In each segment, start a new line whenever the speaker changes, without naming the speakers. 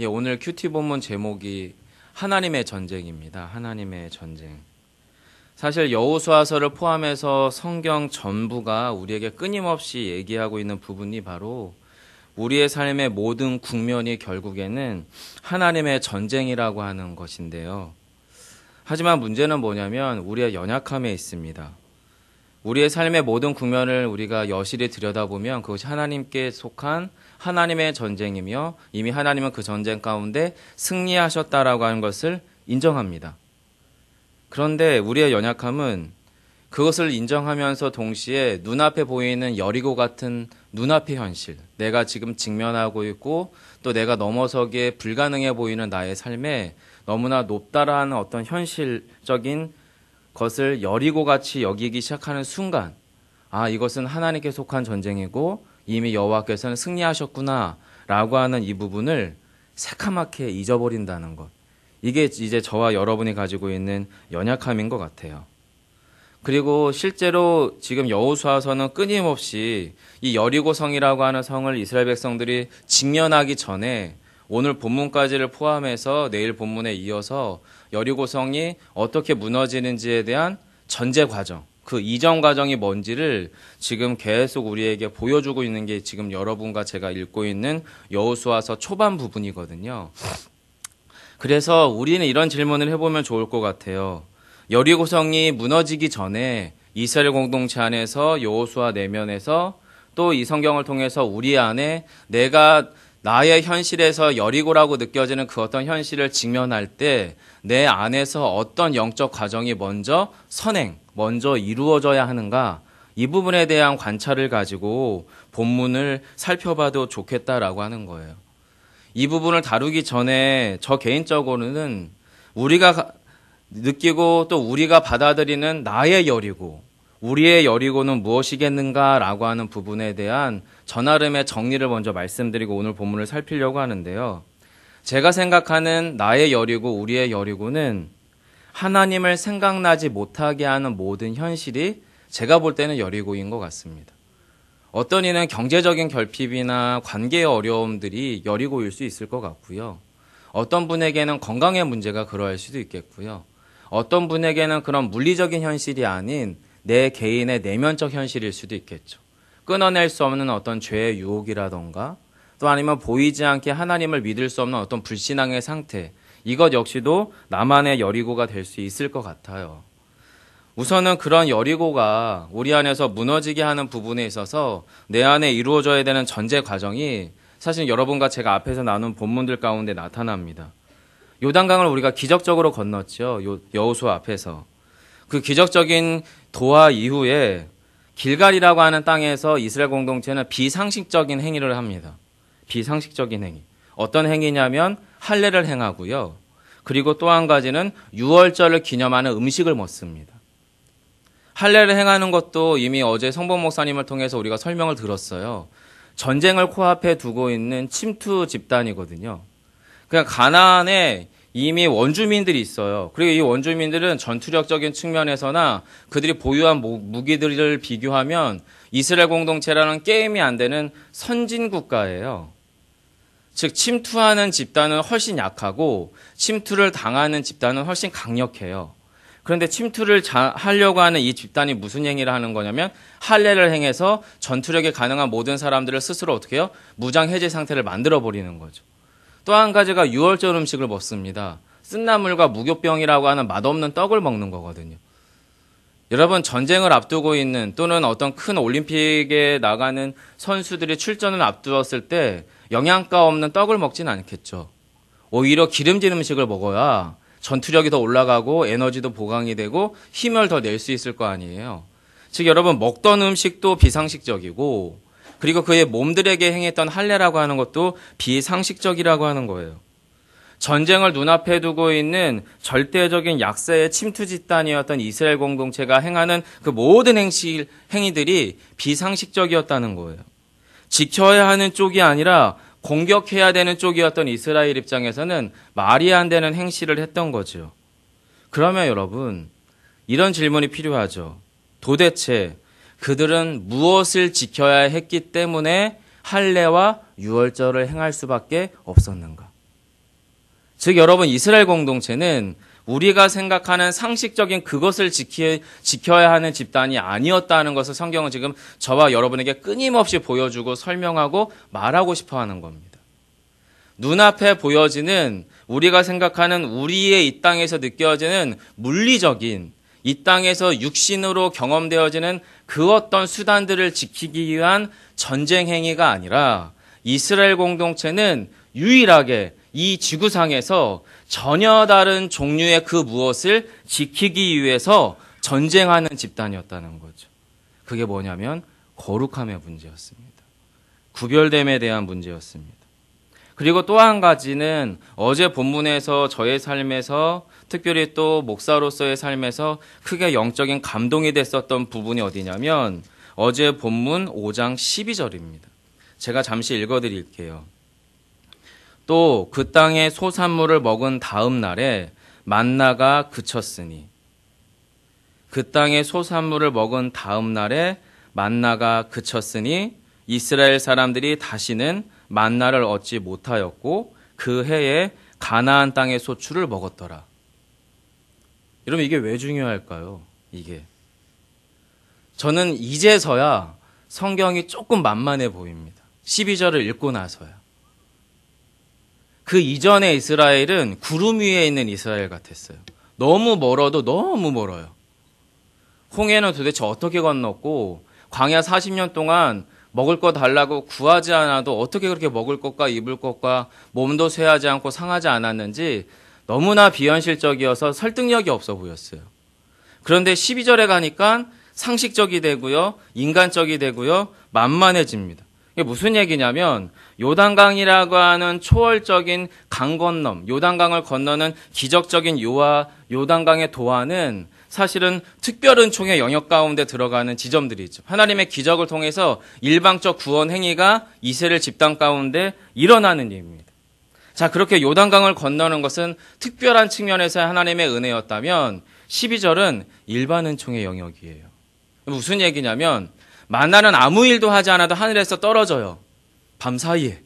예, 오늘 큐티 본문 제목이 하나님의 전쟁입니다. 하나님의 전쟁. 사실 여호수아서를 포함해서 성경 전부가 우리에게 끊임없이 얘기하고 있는 부분이 바로 우리의 삶의 모든 국면이 결국에는 하나님의 전쟁이라고 하는 것인데요. 하지만 문제는 뭐냐면 우리의 연약함에 있습니다. 우리의 삶의 모든 국면을 우리가 여실히 들여다보면 그것이 하나님께 속한 하나님의 전쟁이며 이미 하나님은 그 전쟁 가운데 승리하셨다라고 하는 것을 인정합니다. 그런데 우리의 연약함은 그것을 인정하면서 동시에 눈앞에 보이는 여리고 같은 눈앞의 현실, 내가 지금 직면하고 있고 또 내가 넘어서기에 불가능해 보이는 나의 삶에 너무나 높다라는 어떤 현실적인 것을 여리고 같이 여기기 시작하는 순간, 아, 이것은 하나님께 속한 전쟁이고 이미 여호와께서는 승리하셨구나라고 하는 이 부분을 새카맣게 잊어버린다는 것. 이게 이제 저와 여러분이 가지고 있는 연약함인 것 같아요. 그리고 실제로 지금 여호수아서는 끊임없이 이 여리고 성이라고 하는 성을 이스라엘 백성들이 직면하기 전에 오늘 본문까지를 포함해서 내일 본문에 이어서 여리고성이 어떻게 무너지는지에 대한 전제 과정, 그 이전 과정이 뭔지를 지금 계속 우리에게 보여주고 있는 게 지금 여러분과 제가 읽고 있는 여호수아서 초반 부분이거든요. 그래서 우리는 이런 질문을 해보면 좋을 것 같아요. 여리고성이 무너지기 전에 이스라엘 공동체 안에서 여호수아 내면에서 또 이 성경을 통해서 우리 안에 내가 나의 현실에서 여리고라고 느껴지는 그 어떤 현실을 직면할 때 내 안에서 어떤 영적 과정이 먼저 선행, 먼저 이루어져야 하는가 이 부분에 대한 관찰을 가지고 본문을 살펴봐도 좋겠다라고 하는 거예요. 이 부분을 다루기 전에 저 개인적으로는 우리가 느끼고 또 우리가 받아들이는 나의 여리고 우리의 여리고는 무엇이겠는가라고 하는 부분에 대한 전하름의 정리를 먼저 말씀드리고 오늘 본문을 살피려고 하는데요. 제가 생각하는 나의 여리고 우리의 여리고는 하나님을 생각나지 못하게 하는 모든 현실이 제가 볼 때는 여리고인 것 같습니다. 어떤 이는 경제적인 결핍이나 관계의 어려움들이 여리고일 수 있을 것 같고요. 어떤 분에게는 건강의 문제가 그러할 수도 있겠고요. 어떤 분에게는 그런 물리적인 현실이 아닌 내 개인의 내면적 현실일 수도 있겠죠. 끊어낼 수 없는 어떤 죄의 유혹이라던가 또 아니면 보이지 않게 하나님을 믿을 수 없는 어떤 불신앙의 상태 이것 역시도 나만의 여리고가 될 수 있을 것 같아요. 우선은 그런 여리고가 우리 안에서 무너지게 하는 부분에 있어서 내 안에 이루어져야 되는 전제 과정이 사실 여러분과 제가 앞에서 나눈 본문들 가운데 나타납니다. 요단강을 우리가 기적적으로 건넜죠. 여호수 앞에서. 그 기적적인 도하 이후에 길갈이라고 하는 땅에서 이스라엘 공동체는 비상식적인 행위를 합니다. 비상식적인 행위. 어떤 행위냐면 할례를 행하고요. 그리고 또 한 가지는 유월절을 기념하는 음식을 먹습니다. 할례를 행하는 것도 이미 어제 성범 목사님을 통해서 우리가 설명을 들었어요. 전쟁을 코앞에 두고 있는 침투 집단이거든요. 그냥 가나안에 이미 원주민들이 있어요. 그리고 이 원주민들은 전투력적인 측면에서나 그들이 보유한 무기들을 비교하면 이스라엘 공동체라는 게임이 안 되는 선진 국가예요. 즉 침투하는 집단은 훨씬 약하고 침투를 당하는 집단은 훨씬 강력해요. 그런데 침투를 자, 하려고 하는 이 집단이 무슨 행위를 하는 거냐면 할례를 행해서 전투력이 가능한 모든 사람들을 스스로 어떻게 해요? 무장 해제 상태를 만들어 버리는 거죠. 또 한 가지가 유월절 음식을 먹습니다. 쓴나물과 무교병이라고 하는 맛없는 떡을 먹는 거거든요. 여러분 전쟁을 앞두고 있는 또는 어떤 큰 올림픽에 나가는 선수들이 출전을 앞두었을 때 영양가 없는 떡을 먹진 않겠죠. 오히려 기름진 음식을 먹어야 전투력이 더 올라가고 에너지도 보강이 되고 힘을 더 낼 수 있을 거 아니에요. 즉 여러분 먹던 음식도 비상식적이고 그리고 그의 몸들에게 행했던 할례라고 하는 것도 비상식적이라고 하는 거예요. 전쟁을 눈앞에 두고 있는 절대적인 약세의 침투 집단이었던 이스라엘 공동체가 행하는 그 모든 행실, 행위들이 비상식적이었다는 거예요. 지켜야 하는 쪽이 아니라 공격해야 되는 쪽이었던 이스라엘 입장에서는 말이 안 되는 행실을 했던 거죠. 그러면 여러분, 이런 질문이 필요하죠. 도대체 그들은 무엇을 지켜야 했기 때문에 할례와 유월절을 행할 수밖에 없었는가? 즉 여러분 이스라엘 공동체는 우리가 생각하는 상식적인 그것을 지키, 지켜야 하는 집단이 아니었다는 것을 성경은 지금 저와 여러분에게 끊임없이 보여주고 설명하고 말하고 싶어 하는 겁니다. 눈앞에 보여지는 우리가 생각하는 우리의 이 땅에서 느껴지는 물리적인 이 땅에서 육신으로 경험되어지는 그 어떤 수단들을 지키기 위한 전쟁 행위가 아니라 이스라엘 공동체는 유일하게 이 지구상에서 전혀 다른 종류의 그 무엇을 지키기 위해서 전쟁하는 집단이었다는 거죠. 그게 뭐냐면 거룩함의 문제였습니다. 구별됨에 대한 문제였습니다. 그리고 또 한 가지는 어제 본문에서 저의 삶에서 특별히 또 목사로서의 삶에서 크게 영적인 감동이 됐었던 부분이 어디냐면 어제 본문 5장 12절입니다. 제가 잠시 읽어 드릴게요. 또 그 땅의 소산물을 먹은 다음 날에 만나가 그쳤으니 그 땅의 소산물을 먹은 다음 날에 만나가 그쳤으니 이스라엘 사람들이 다시는 만나를 얻지 못하였고 그 해에 가나안 땅의 소출을 먹었더라. 여러분 이게 왜 중요할까요? 이게 저는 이제서야 성경이 조금 만만해 보입니다. 12절을 읽고 나서야. 그 이전의 이스라엘은 구름 위에 있는 이스라엘 같았어요. 너무 멀어도 너무 멀어요. 홍해는 도대체 어떻게 건넜고 광야 40년 동안 먹을 거 달라고 구하지 않아도 어떻게 그렇게 먹을 것과 입을 것과 몸도 쇠하지 않고 상하지 않았는지 너무나 비현실적이어서 설득력이 없어 보였어요. 그런데 12절에 가니까 상식적이 되고요, 인간적이 되고요, 만만해집니다. 이게 무슨 얘기냐면 요단강이라고 하는 초월적인 강 건넘, 요단강을 건너는 기적적인 요와 요단강의 도하는 사실은 특별은총의 영역 가운데 들어가는 지점들이죠. 하나님의 기적을 통해서 일방적 구원 행위가 이스라엘 집단 가운데 일어나는 일입니다. 자, 그렇게 요단강을 건너는 것은 특별한 측면에서 하나님의 은혜였다면 12절은 일반 은총의 영역이에요. 무슨 얘기냐면 만나는 아무 일도 하지 않아도 하늘에서 떨어져요. 밤 사이에.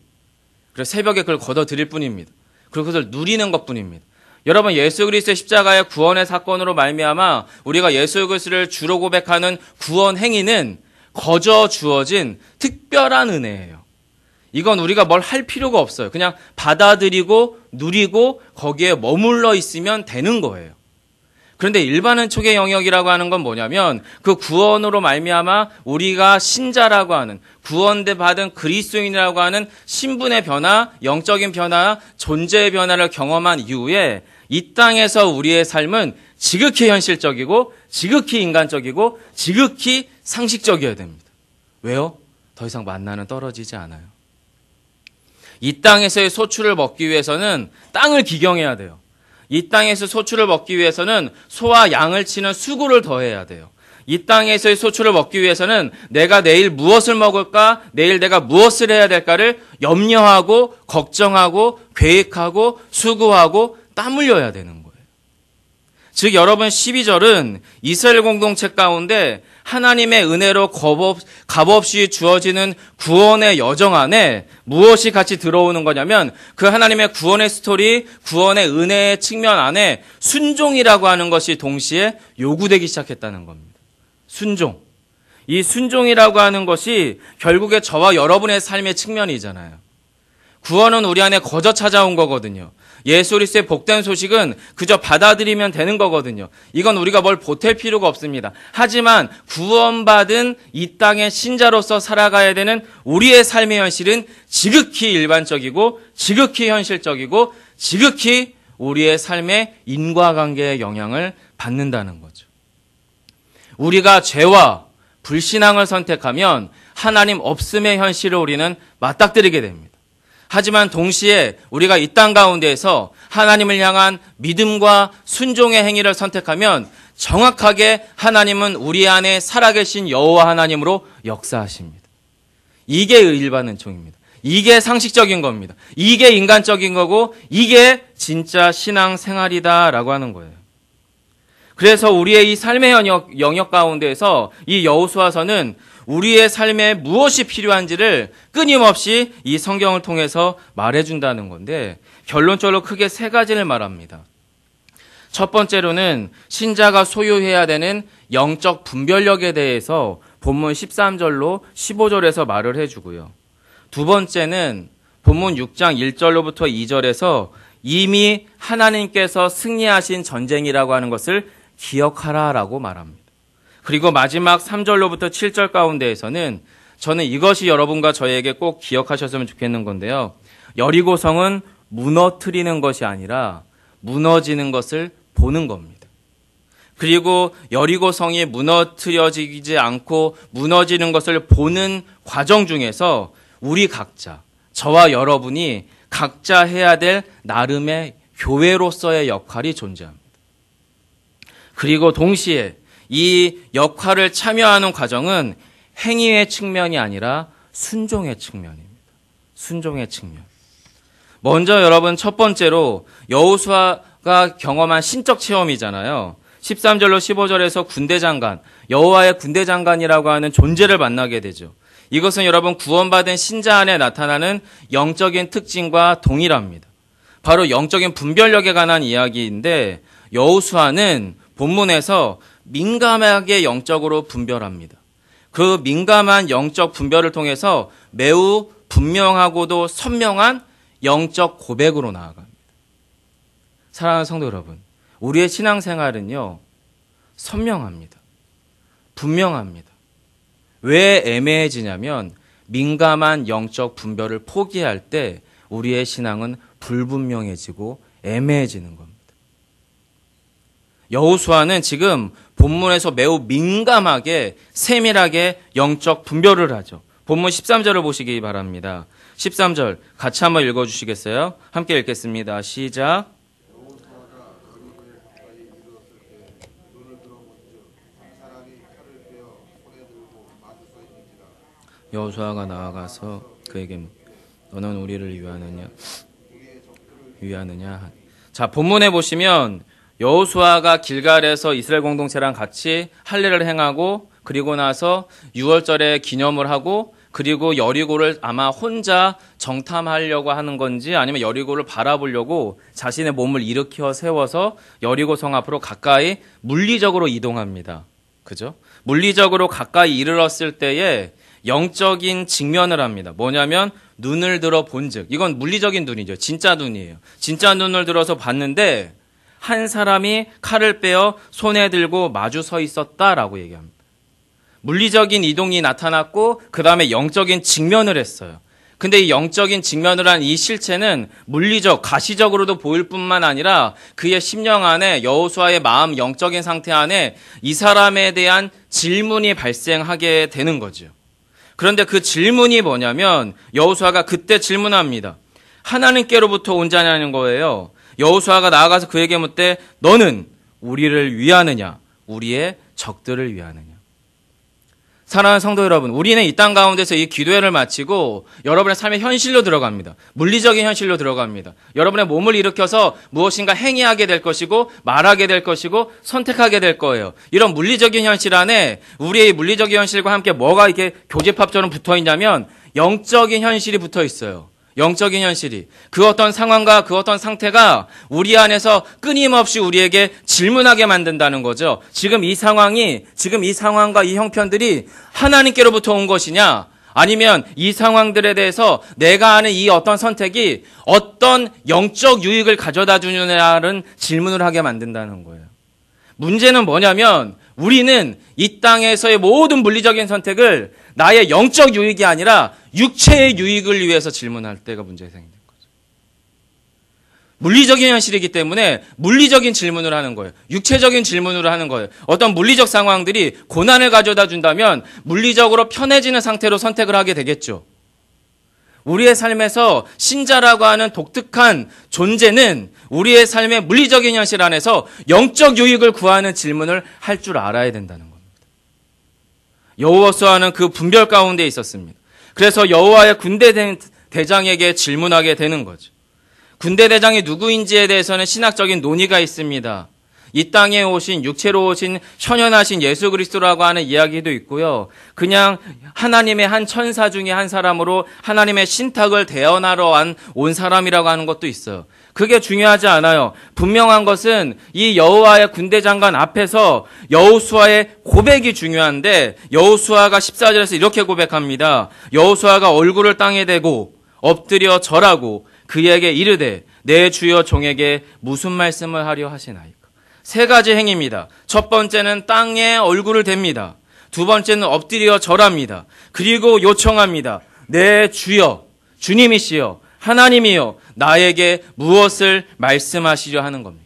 그래서 새벽에 그걸 걷어 드릴 뿐입니다. 그리고 그것을 누리는 것 뿐입니다. 여러분 예수 그리스도의 십자가의 구원의 사건으로 말미암아 우리가 예수 그리스도를 주로 고백하는 구원 행위는 거저 주어진 특별한 은혜예요. 이건 우리가 뭘 할 필요가 없어요. 그냥 받아들이고 누리고 거기에 머물러 있으면 되는 거예요. 그런데 일반은 촉의 영역이라고 하는 건 뭐냐면 그 구원으로 말미암아 우리가 신자라고 하는 구원대 받은 그리스도인이라고 하는 신분의 변화, 영적인 변화, 존재의 변화를 경험한 이후에 이 땅에서 우리의 삶은 지극히 현실적이고 지극히 인간적이고 지극히 상식적이어야 됩니다. 왜요? 더 이상 만나는 떨어지지 않아요. 이 땅에서의 소출을 먹기 위해서는 땅을 기경해야 돼요. 이 땅에서 소출을 먹기 위해서는 소와 양을 치는 수고를 더해야 돼요. 이 땅에서의 소출을 먹기 위해서는 내가 내일 무엇을 먹을까, 내일 내가 무엇을 해야 될까를 염려하고, 걱정하고, 계획하고, 수고하고, 땀 흘려야 되는 거예요. 즉, 여러분 12절은 이스라엘 공동체 가운데 하나님의 은혜로 값없이 주어지는 구원의 여정 안에 무엇이 같이 들어오는 거냐면 그 하나님의 구원의 스토리, 구원의 은혜의 측면 안에 순종이라고 하는 것이 동시에 요구되기 시작했다는 겁니다. 순종. 이 순종이라고 하는 것이 결국에 저와 여러분의 삶의 측면이잖아요. 구원은 우리 안에 거저 찾아온 거거든요. 예수 그리스도의 복된 소식은 그저 받아들이면 되는 거거든요. 이건 우리가 뭘 보탤 필요가 없습니다. 하지만 구원받은 이 땅의 신자로서 살아가야 되는 우리의 삶의 현실은 지극히 일반적이고 지극히 현실적이고 지극히 우리의 삶의 인과관계의 영향을 받는다는 거죠. 우리가 죄와 불신앙을 선택하면 하나님 없음의 현실을 우리는 맞닥뜨리게 됩니다. 하지만 동시에 우리가 이 땅 가운데에서 하나님을 향한 믿음과 순종의 행위를 선택하면 정확하게 하나님은 우리 안에 살아계신 여호와 하나님으로 역사하십니다. 이게 일반 은총입니다. 이게 상식적인 겁니다. 이게 인간적인 거고 이게 진짜 신앙 생활이다라고 하는 거예요. 그래서 우리의 이 삶의 영역, 영역 가운데에서 이 여호수아서는 우리의 삶에 무엇이 필요한지를 끊임없이 이 성경을 통해서 말해준다는 건데 결론적으로 크게 세 가지를 말합니다. 첫 번째로는 신자가 소유해야 되는 영적 분별력에 대해서 본문 13절로 15절에서 말을 해주고요. 두 번째는 본문 6장 1절로부터 2절에서 이미 하나님께서 승리하신 전쟁이라고 하는 것을 기억하라라고 말합니다. 그리고 마지막 3절로부터 7절 가운데에서는 저는 이것이 여러분과 저에게 꼭 기억하셨으면 좋겠는 건데요. 여리고성은 무너뜨리는 것이 아니라 무너지는 것을 보는 겁니다. 그리고 여리고성이 무너뜨려지지 않고 무너지는 것을 보는 과정 중에서 우리 각자, 저와 여러분이 각자 해야 될 나름의 교회로서의 역할이 존재합니다. 그리고 동시에 이 역할을 참여하는 과정은 행위의 측면이 아니라 순종의 측면입니다. 순종의 측면. 먼저 여러분 첫 번째로 여호수아가 경험한 신적 체험이잖아요. 13절로 15절에서 군대 장관, 여호와의 군대 장관이라고 하는 존재를 만나게 되죠. 이것은 여러분 구원받은 신자 안에 나타나는 영적인 특징과 동일합니다. 바로 영적인 분별력에 관한 이야기인데 여호수아는 본문에서 민감하게 영적으로 분별합니다. 그 민감한 영적 분별을 통해서 매우 분명하고도 선명한 영적 고백으로 나아갑니다. 사랑하는 성도 여러분, 우리의 신앙생활은요, 선명합니다. 분명합니다. 왜 애매해지냐면 민감한 영적 분별을 포기할 때 우리의 신앙은 불분명해지고 애매해지는 겁니다. 여호수아는 지금 본문에서 매우 민감하게 세밀하게 영적 분별을 하죠. 본문 13절을 보시기 바랍니다. 13절 같이 한번 읽어 주시겠어요? 함께 읽겠습니다. 시작. 여호수아가 나아가서 그에게 너는 우리를 위하느냐 위하느냐 자 본문에 보시면 여호수아가 길갈에서 이스라엘 공동체랑 같이 할례를 행하고 그리고 나서 6월절에 기념을 하고 그리고 여리고를 아마 혼자 정탐하려고 하는 건지 아니면 여리고를 바라보려고 자신의 몸을 일으켜 세워서 여리고 성 앞으로 가까이 물리적으로 이동합니다. 그죠? 물리적으로 가까이 이르렀을 때에 영적인 직면을 합니다. 뭐냐면 눈을 들어 본즉 이건 물리적인 눈이죠. 진짜 눈이에요. 진짜 눈을 들어서 봤는데 한 사람이 칼을 빼어 손에 들고 마주 서 있었다라고 얘기합니다. 물리적인 이동이 나타났고 그 다음에 영적인 직면을 했어요. 근데 이 영적인 직면을 한 이 실체는 물리적, 가시적으로도 보일 뿐만 아니라 그의 심령 안에 여호수아의 마음 영적인 상태 안에 이 사람에 대한 질문이 발생하게 되는 거죠. 그런데 그 질문이 뭐냐면 여호수아가 그때 질문합니다. 하나님께로부터 온 자냐는 거예요. 여호수아가 나아가서 그에게 묻되 너는 우리를 위하느냐 우리의 적들을 위하느냐 사랑하는 성도 여러분, 우리는 이 땅 가운데서 이 기도회를 마치고 여러분의 삶의 현실로 들어갑니다. 물리적인 현실로 들어갑니다. 여러분의 몸을 일으켜서 무엇인가 행위하게 될 것이고 말하게 될 것이고 선택하게 될 거예요. 이런 물리적인 현실 안에 우리의 물리적인 현실과 함께 뭐가 이렇게 교집합처럼 붙어 있냐면 영적인 현실이 붙어 있어요. 영적인 현실이 그 어떤 상황과 그 어떤 상태가 우리 안에서 끊임없이 우리에게 질문하게 만든다는 거죠. 지금 이 상황이 지금 이 상황과 이 형편들이 하나님께로부터 온 것이냐 아니면 이 상황들에 대해서 내가 하는 이 어떤 선택이 어떤 영적 유익을 가져다 주느냐는 질문을 하게 만든다는 거예요. 문제는 뭐냐면 우리는 이 땅에서의 모든 물리적인 선택을 나의 영적 유익이 아니라 육체의 유익을 위해서 질문할 때가 문제가 생기는 거죠. 물리적인 현실이기 때문에 물리적인 질문을 하는 거예요. 육체적인 질문을 하는 거예요. 어떤 물리적 상황들이 고난을 가져다 준다면 물리적으로 편해지는 상태로 선택을 하게 되겠죠. 우리의 삶에서 신자라고 하는 독특한 존재는 우리의 삶의 물리적인 현실 안에서 영적 유익을 구하는 질문을 할 줄 알아야 된다는 겁니다. 여호와수아는 그 분별 가운데 있었습니다. 그래서 여호와의 군대 대장에게 질문하게 되는 거죠. 군대 대장이 누구인지에 대해서는 신학적인 논의가 있습니다. 이 땅에 오신 육체로 오신 현현하신 예수 그리스도라고 하는 이야기도 있고요. 그냥 하나님의 한 천사 중에 한 사람으로 하나님의 신탁을 대언하러 온 사람이라고 하는 것도 있어요. 그게 중요하지 않아요. 분명한 것은 이 여호와의 군대 장관 앞에서 여호수아의 고백이 중요한데 여호수아가 14절에서 이렇게 고백합니다. 여호수아가 얼굴을 땅에 대고 엎드려 절하고 그에게 이르되 내 주여 종에게 무슨 말씀을 하려 하시나이까. 세 가지 행위입니다. 첫 번째는 땅에 얼굴을 댑니다. 두 번째는 엎드려 절합니다. 그리고 요청합니다. 내 주여, 주님이시여, 하나님이여, 나에게 무엇을 말씀하시려 하는 겁니까?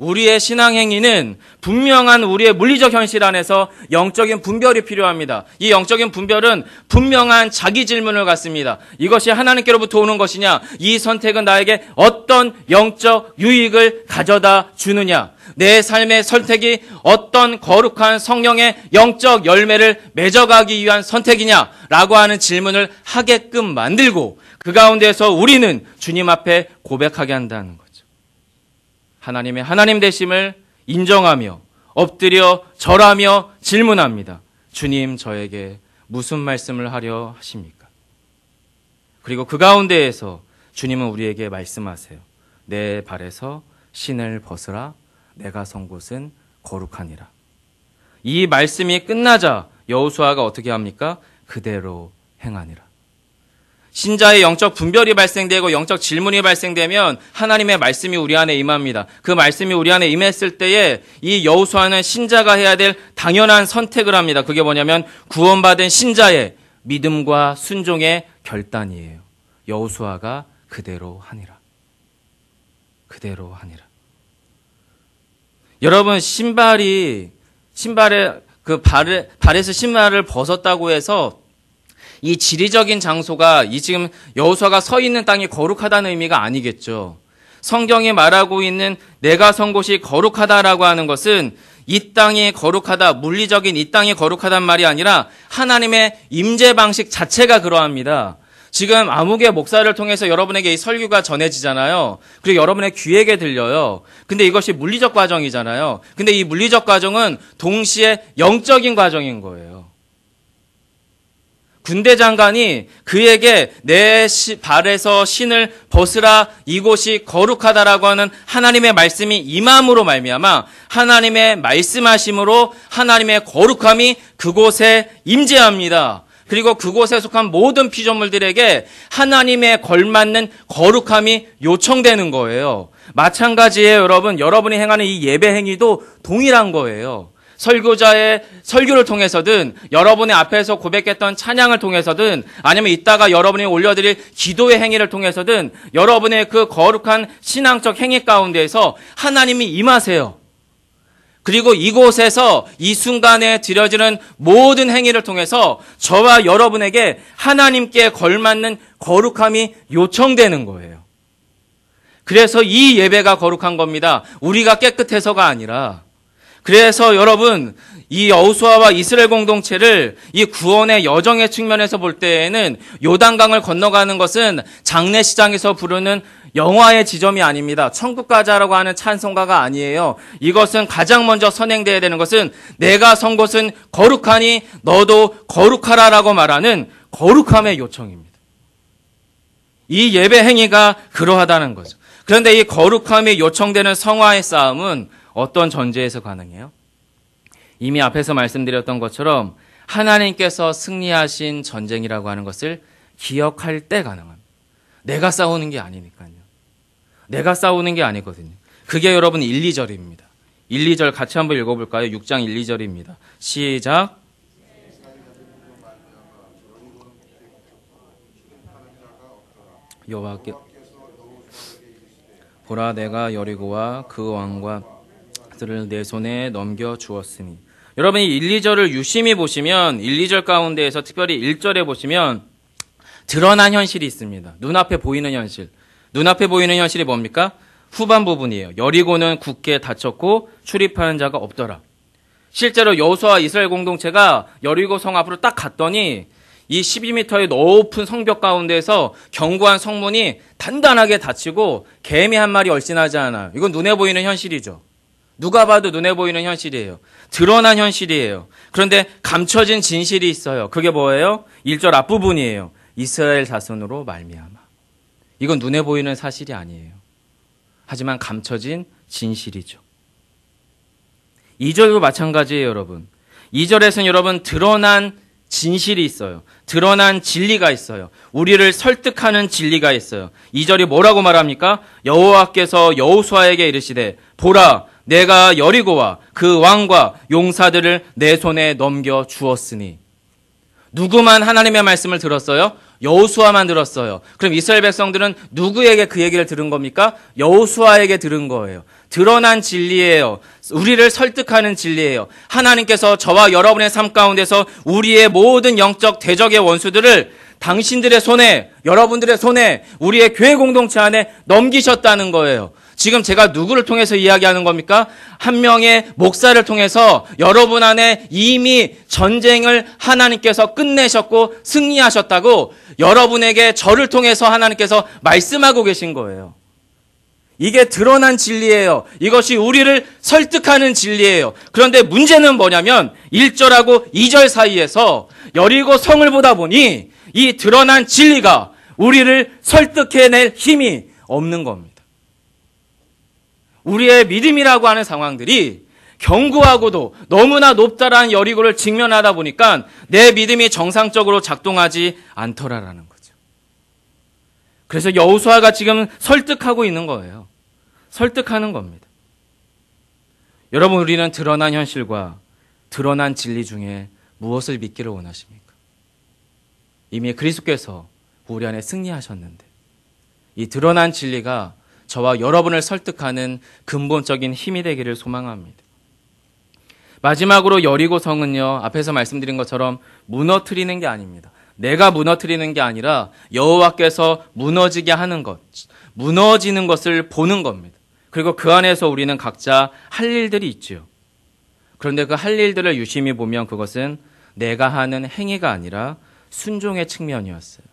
우리의 신앙 행위는 분명한 우리의 물리적 현실 안에서 영적인 분별이 필요합니다. 이 영적인 분별은 분명한 자기 질문을 갖습니다. 이것이 하나님께로부터 오는 것이냐? 이 선택은 나에게 어떤 영적 유익을 가져다 주느냐? 내 삶의 선택이 어떤 거룩한 성령의 영적 열매를 맺어가기 위한 선택이냐? 라고 하는 질문을 하게끔 만들고 그 가운데서 우리는 주님 앞에 고백하게 한다는. 하나님의 하나님 되심을 인정하며 엎드려 절하며 질문합니다. 주님 저에게 무슨 말씀을 하려 하십니까? 그리고 그 가운데에서 주님은 우리에게 말씀하세요. 내 발에서 신을 벗으라 내가 선 곳은 거룩하니라. 이 말씀이 끝나자 여호수아가 어떻게 합니까? 그대로 행하니라. 신자의 영적 분별이 발생되고 영적 질문이 발생되면 하나님의 말씀이 우리 안에 임합니다. 그 말씀이 우리 안에 임했을 때에 이 여호수아는 신자가 해야 될 당연한 선택을 합니다. 그게 뭐냐면 구원받은 신자의 믿음과 순종의 결단이에요. 여호수아가 그대로 하니라. 그대로 하니라. 여러분 신발이 신발에 그 발에 발에서 신발을 벗었다고 해서 이 지리적인 장소가 이 지금 여호수아가 서 있는 땅이 거룩하다는 의미가 아니겠죠. 성경이 말하고 있는 내가 선 곳이 거룩하다라고 하는 것은 이 땅이 거룩하다, 물리적인 이 땅이 거룩하단 말이 아니라 하나님의 임재 방식 자체가 그러합니다. 지금 암흑의 목사를 통해서 여러분에게 이 설교가 전해지잖아요. 그리고 여러분의 귀에게 들려요. 근데 이것이 물리적 과정이잖아요. 근데 이 물리적 과정은 동시에 영적인 과정인 거예요. 군대 장관이 그에게 내 발에서 신을 벗으라 이곳이 거룩하다라고 하는 하나님의 말씀이 임함으로 말미암아 하나님의 말씀하심으로 하나님의 거룩함이 그곳에 임재합니다. 그리고 그곳에 속한 모든 피조물들에게 하나님의 걸맞는 거룩함이 요청되는 거예요. 마찬가지예요, 여러분. 여러분이 행하는 이 예배 행위도 동일한 거예요. 설교자의 설교를 통해서든 여러분의 앞에서 고백했던 찬양을 통해서든 아니면 이따가 여러분이 올려드릴 기도의 행위를 통해서든 여러분의 그 거룩한 신앙적 행위 가운데에서 하나님이 임하세요. 그리고 이곳에서 이 순간에 드려지는 모든 행위를 통해서 저와 여러분에게 하나님께 걸맞는 거룩함이 요청되는 거예요. 그래서 이 예배가 거룩한 겁니다. 우리가 깨끗해서가 아니라 그래서 여러분 이 여호수아와 이스라엘 공동체를 이 구원의 여정의 측면에서 볼 때에는 요단강을 건너가는 것은 장례시장에서 부르는 영화의 지점이 아닙니다. 천국 가자라고 하는 찬송가가 아니에요. 이것은 가장 먼저 선행돼야 되는 것은 내가 선 곳은 거룩하니 너도 거룩하라라고 말하는 거룩함의 요청입니다. 이 예배 행위가 그러하다는 거죠. 그런데 이 거룩함이 요청되는 성화의 싸움은 어떤 전제에서 가능해요? 이미 앞에서 말씀드렸던 것처럼 하나님께서 승리하신 전쟁이라고 하는 것을 기억할 때 가능합니다. 내가 싸우는 게 아니니까요. 내가 싸우는 게 아니거든요. 그게 여러분 1, 2절입니다. 1, 2절 같이 한번 읽어볼까요? 6장 1, 2절입니다. 시작. 여호와께 보라 내가 여리고와 그 왕과 들을 내 손에 넘겨 주었으니 여러분이 1, 2절을 유심히 보시면 1, 2절 가운데에서 특별히 1절에 보시면 드러난 현실이 있습니다. 눈앞에 보이는 현실. 눈앞에 보이는 현실이 뭡니까? 후반 부분이에요. 여리고는 굳게 닫혔고 출입하는 자가 없더라. 실제로 여호수아 이스라엘 공동체가 여리고 성 앞으로 딱 갔더니 이 12m의 높은 성벽 가운데서 견고한 성문이 단단하게 닫히고 개미 한 마리 얼씬하지 않아요. 이건 눈에 보이는 현실이죠. 누가 봐도 눈에 보이는 현실이에요. 드러난 현실이에요. 그런데 감춰진 진실이 있어요. 그게 뭐예요? 1절 앞부분이에요. 이스라엘 자손으로 말미암아. 이건 눈에 보이는 사실이 아니에요. 하지만 감춰진 진실이죠. 2절도 마찬가지예요, 여러분. 2절에서는 여러분 드러난 진실이 있어요. 드러난 진리가 있어요. 우리를 설득하는 진리가 있어요. 2절이 뭐라고 말합니까? 여호와께서 여호수아에게 이르시되 보라 내가 여리고와 그 왕과 용사들을 내 손에 넘겨 주었으니 누구만 하나님의 말씀을 들었어요? 여호수아만 들었어요. 그럼 이스라엘 백성들은 누구에게 그 얘기를 들은 겁니까? 여호수아에게 들은 거예요. 드러난 진리예요. 우리를 설득하는 진리예요. 하나님께서 저와 여러분의 삶 가운데서 우리의 모든 영적 대적의 원수들을 당신들의 손에, 여러분들의 손에, 우리의 교회 공동체 안에 넘기셨다는 거예요. 지금 제가 누구를 통해서 이야기하는 겁니까? 한 명의 목사를 통해서 여러분 안에 이미 전쟁을 하나님께서 끝내셨고 승리하셨다고 여러분에게 저를 통해서 하나님께서 말씀하고 계신 거예요. 이게 드러난 진리예요. 이것이 우리를 설득하는 진리예요. 그런데 문제는 뭐냐면 1절하고 2절 사이에서 여리고 성을 보다 보니 이 드러난 진리가 우리를 설득해낼 힘이 없는 겁니다. 우리의 믿음이라고 하는 상황들이 견고하고도 너무나 높다라는 여리고를 직면하다 보니까 내 믿음이 정상적으로 작동하지 않더라라는 거죠. 그래서 여호수아가 지금 설득하고 있는 거예요. 설득하는 겁니다. 여러분 우리는 드러난 현실과 드러난 진리 중에 무엇을 믿기를 원하십니까? 이미 그리스도께서 우리 안에 승리하셨는데 이 드러난 진리가 저와 여러분을 설득하는 근본적인 힘이 되기를 소망합니다. 마지막으로 여리고 성은요, 앞에서 말씀드린 것처럼 무너뜨리는 게 아닙니다. 내가 무너뜨리는 게 아니라 여호와께서 무너지게 하는 것, 무너지는 것을 보는 겁니다. 그리고 그 안에서 우리는 각자 할 일들이 있죠. 그런데 그 할 일들을 유심히 보면 그것은 내가 하는 행위가 아니라 순종의 측면이었어요.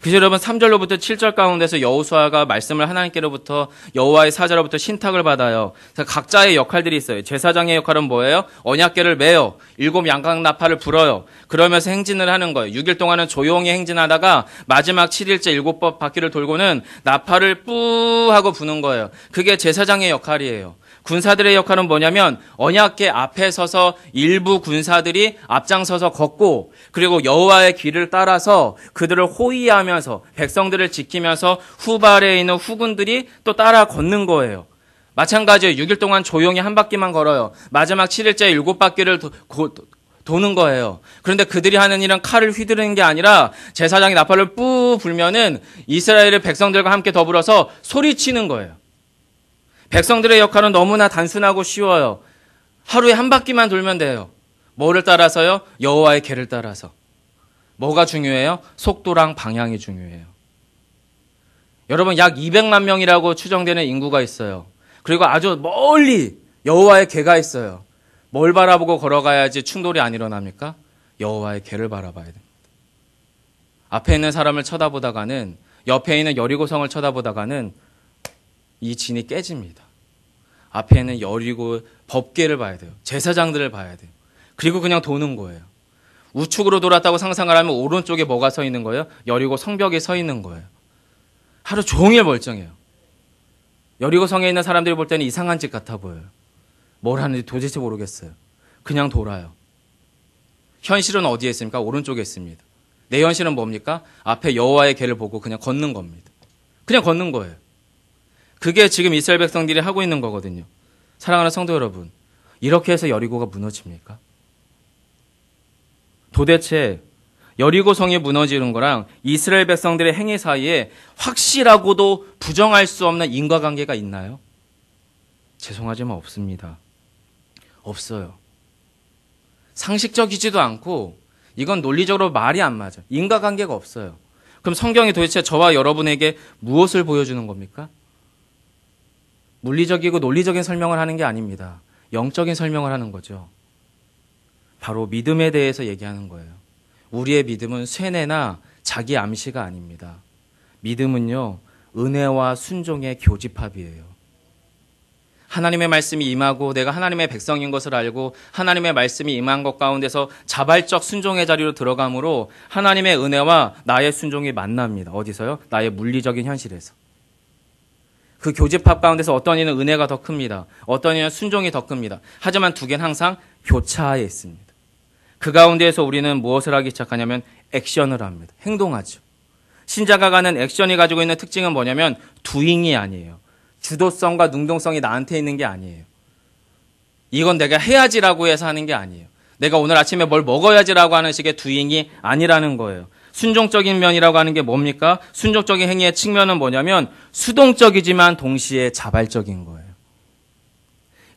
그래서 여러분 3절로부터 7절 가운데서 여호수아가 말씀을 하나님께로부터 여호와의 사자로부터 신탁을 받아요. 각자의 역할들이 있어요. 제사장의 역할은 뭐예요? 언약궤를 매요. 일곱 양각 나팔을 불어요. 그러면서 행진을 하는 거예요. 6일 동안은 조용히 행진하다가 마지막 7일째 일곱 번 바퀴를 돌고는 나팔을 뿌 하고 부는 거예요. 그게 제사장의 역할이에요. 군사들의 역할은 뭐냐면 언약계 앞에 서서 일부 군사들이 앞장서서 걷고 그리고 여호와의 길을 따라서 그들을 호위하면서 백성들을 지키면서 후발에 있는 후군들이 또 따라 걷는 거예요. 마찬가지예요. 6일 동안 조용히 한 바퀴만 걸어요. 마지막 7일째 일곱 바퀴를 도, 고, 도는 거예요. 그런데 그들이 하는 일은 칼을 휘두르는 게 아니라 제사장이 나팔을 뿌 불면은 이스라엘의 백성들과 함께 더불어서 소리치는 거예요. 백성들의 역할은 너무나 단순하고 쉬워요. 하루에 한 바퀴만 돌면 돼요. 뭐를 따라서요? 여호와의 개를 따라서. 뭐가 중요해요? 속도랑 방향이 중요해요. 여러분 약 200만 명이라고 추정되는 인구가 있어요. 그리고 아주 멀리 여호와의 개가 있어요. 뭘 바라보고 걸어가야지 충돌이 안 일어납니까? 여호와의 개를 바라봐야 됩니다. 앞에 있는 사람을 쳐다보다가는 옆에 있는 여리고성을 쳐다보다가는 이 진이 깨집니다. 앞에는 여리고 법계를 봐야 돼요. 제사장들을 봐야 돼요. 그리고 그냥 도는 거예요. 우측으로 돌았다고 상상을 하면 오른쪽에 뭐가 서 있는 거예요? 여리고 성벽에 서 있는 거예요. 하루 종일 멀쩡해요. 여리고 성에 있는 사람들이 볼 때는 이상한 짓 같아 보여요. 뭘 하는지 도대체 모르겠어요. 그냥 돌아요. 현실은 어디에 있습니까? 오른쪽에 있습니다. 내 현실은 뭡니까? 앞에 여호와의 개를 보고 그냥 걷는 겁니다. 그냥 걷는 거예요. 그게 지금 이스라엘 백성들이 하고 있는 거거든요. 사랑하는 성도 여러분, 이렇게 해서 여리고가 무너집니까? 도대체 여리고 성이 무너지는 거랑 이스라엘 백성들의 행위 사이에 확실하고도 부정할 수 없는 인과관계가 있나요? 죄송하지만 없습니다. 없어요. 상식적이지도 않고 이건 논리적으로 말이 안 맞아. 인과관계가 없어요. 그럼 성경이 도대체 저와 여러분에게 무엇을 보여주는 겁니까? 물리적이고 논리적인 설명을 하는 게 아닙니다. 영적인 설명을 하는 거죠. 바로 믿음에 대해서 얘기하는 거예요. 우리의 믿음은 쇠뇌나 자기 암시가 아닙니다. 믿음은요, 은혜와 순종의 교집합이에요. 하나님의 말씀이 임하고 내가 하나님의 백성인 것을 알고 하나님의 말씀이 임한 것 가운데서 자발적 순종의 자리로 들어가므로 하나님의 은혜와 나의 순종이 만납니다. 어디서요? 나의 물리적인 현실에서. 그 교집합 가운데서 어떤 이는 은혜가 더 큽니다. 어떤 이는 순종이 더 큽니다. 하지만 두 개는 항상 교차하에 있습니다. 그 가운데에서 우리는 무엇을 하기 시작하냐면 액션을 합니다. 행동하죠. 신자가 가는 액션이 가지고 있는 특징은 뭐냐면 두잉이 아니에요. 주도성과 능동성이 나한테 있는 게 아니에요. 이건 내가 해야지라고 해서 하는 게 아니에요. 내가 오늘 아침에 뭘 먹어야지라고 하는 식의 두잉이 아니라는 거예요. 순종적인 면이라고 하는 게 뭡니까? 순종적인 행위의 측면은 뭐냐면 수동적이지만 동시에 자발적인 거예요.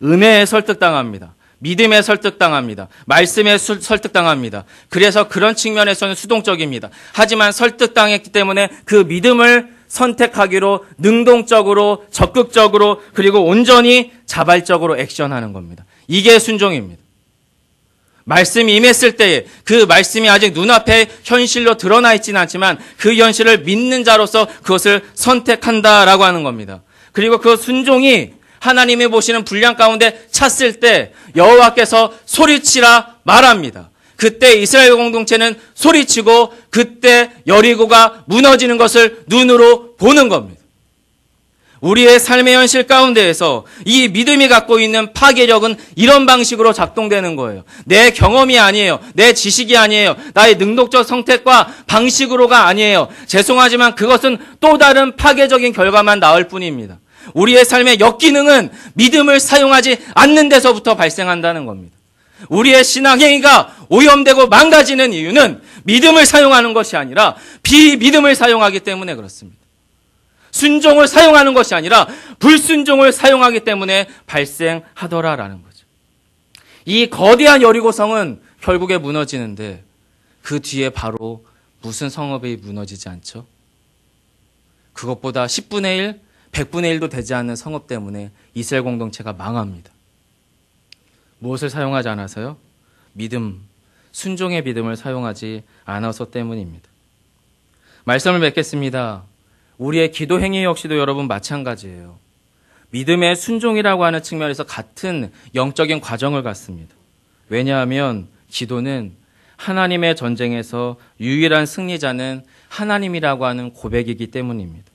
은혜에 설득당합니다. 믿음에 설득당합니다. 말씀에 수, 설득당합니다. 그래서 그런 측면에서는 수동적입니다. 하지만 설득당했기 때문에 그 믿음을 선택하기로 능동적으로 적극적으로 그리고 온전히 자발적으로 액션하는 겁니다. 이게 순종입니다. 말씀이 임했을 때에 그 말씀이 아직 눈앞에 현실로 드러나 있지는 않지만 그 현실을 믿는 자로서 그것을 선택한다라고 하는 겁니다. 그리고 그 순종이 하나님이 보시는 분량 가운데 찼을 때 여호와께서 소리치라 말합니다. 그때 이스라엘 공동체는 소리치고 그때 여리고가 무너지는 것을 눈으로 보는 겁니다. 우리의 삶의 현실 가운데에서 이 믿음이 갖고 있는 파괴력은 이런 방식으로 작동되는 거예요. 내 경험이 아니에요. 내 지식이 아니에요. 나의 능동적 선택과 방식으로가 아니에요. 죄송하지만 그것은 또 다른 파괴적인 결과만 나올 뿐입니다. 우리의 삶의 역기능은 믿음을 사용하지 않는 데서부터 발생한다는 겁니다. 우리의 신앙행위가 오염되고 망가지는 이유는 믿음을 사용하는 것이 아니라 비믿음을 사용하기 때문에 그렇습니다. 순종을 사용하는 것이 아니라 불순종을 사용하기 때문에 발생하더라라는 거죠. 이 거대한 여리고성은 결국에 무너지는데 그 뒤에 바로 무슨 성읍이 무너지지 않죠? 그것보다 10분의 1, 100분의 1도 되지 않는 성읍 때문에 이스라엘 공동체가 망합니다. 무엇을 사용하지 않아서요? 믿음, 순종의 믿음을 사용하지 않아서 때문입니다. 말씀을 맺겠습니다. 우리의 기도 행위 역시도 여러분 마찬가지예요. 믿음의 순종이라고 하는 측면에서 같은 영적인 과정을 갖습니다. 왜냐하면 기도는 하나님의 전쟁에서 유일한 승리자는 하나님이라고 하는 고백이기 때문입니다.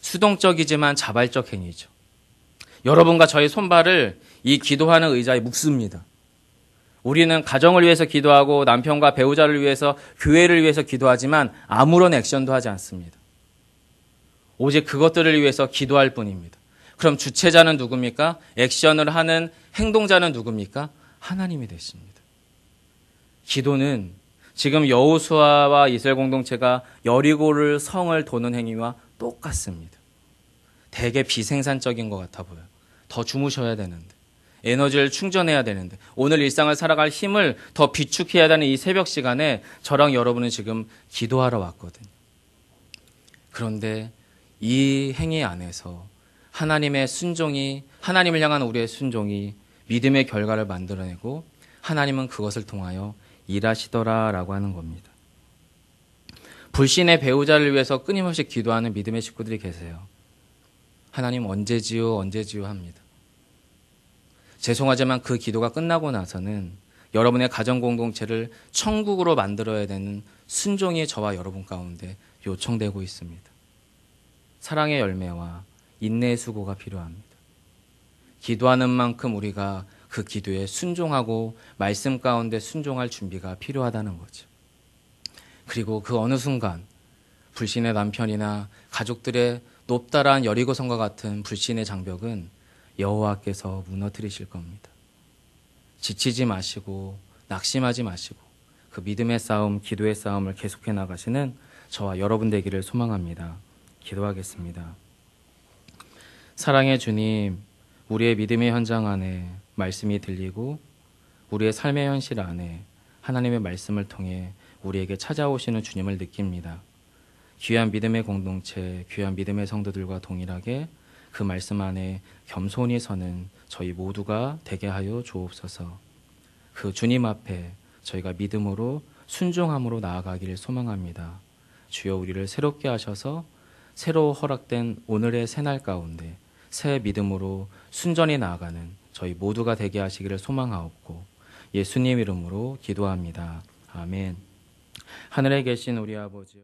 수동적이지만 자발적 행위죠. 여러분과 저의 손발을 이 기도하는 의자에 묶습니다. 우리는 가정을 위해서 기도하고 남편과 배우자를 위해서 교회를 위해서 기도하지만 아무런 액션도 하지 않습니다. 오직 그것들을 위해서 기도할 뿐입니다. 그럼 주체자는 누굽니까? 액션을 하는 행동자는 누굽니까? 하나님이 되십니다. 기도는 지금 여호수아와 이스라엘 공동체가 여리고를 성을 도는 행위와 똑같습니다. 되게 비생산적인 것 같아 보여요. 더 주무셔야 되는데. 에너지를 충전해야 되는데. 오늘 일상을 살아갈 힘을 더 비축해야 되는 이 새벽 시간에 저랑 여러분은 지금 기도하러 왔거든요. 그런데 이 행위 안에서 하나님의 순종이, 하나님을 향한 우리의 순종이 믿음의 결과를 만들어내고 하나님은 그것을 통하여 일하시더라라고 하는 겁니다. 불신의 배우자를 위해서 끊임없이 기도하는 믿음의 식구들이 계세요. 하나님 언제지요, 언제지요 합니다. 죄송하지만 그 기도가 끝나고 나서는 여러분의 가정 공동체를 천국으로 만들어야 되는 순종이 저와 여러분 가운데 요청되고 있습니다. 사랑의 열매와 인내의 수고가 필요합니다. 기도하는 만큼 우리가 그 기도에 순종하고 말씀 가운데 순종할 준비가 필요하다는 거죠. 그리고 그 어느 순간 불신의 남편이나 가족들의 높다란 여리고성과 같은 불신의 장벽은 여호와께서 무너뜨리실 겁니다. 지치지 마시고 낙심하지 마시고 그 믿음의 싸움, 기도의 싸움을 계속해 나가시는 저와 여러분 되기를 소망합니다. 기도하겠습니다. 사랑의 주님, 우리의 믿음의 현장 안에 말씀이 들리고 우리의 삶의 현실 안에 하나님의 말씀을 통해 우리에게 찾아오시는 주님을 느낍니다. 귀한 믿음의 공동체, 귀한 믿음의 성도들과 동일하게 그 말씀 안에 겸손히 서는 저희 모두가 되게 하여 주옵소서. 그 주님 앞에 저희가 믿음으로 순종함으로 나아가기를 소망합니다. 주여 우리를 새롭게 하셔서 새로 허락된 오늘의 새날 가운데 새 믿음으로 순전히 나아가는 저희 모두가 되게 하시기를 소망하옵고 예수님 이름으로 기도합니다. 아멘. 하늘에 계신 우리 아버지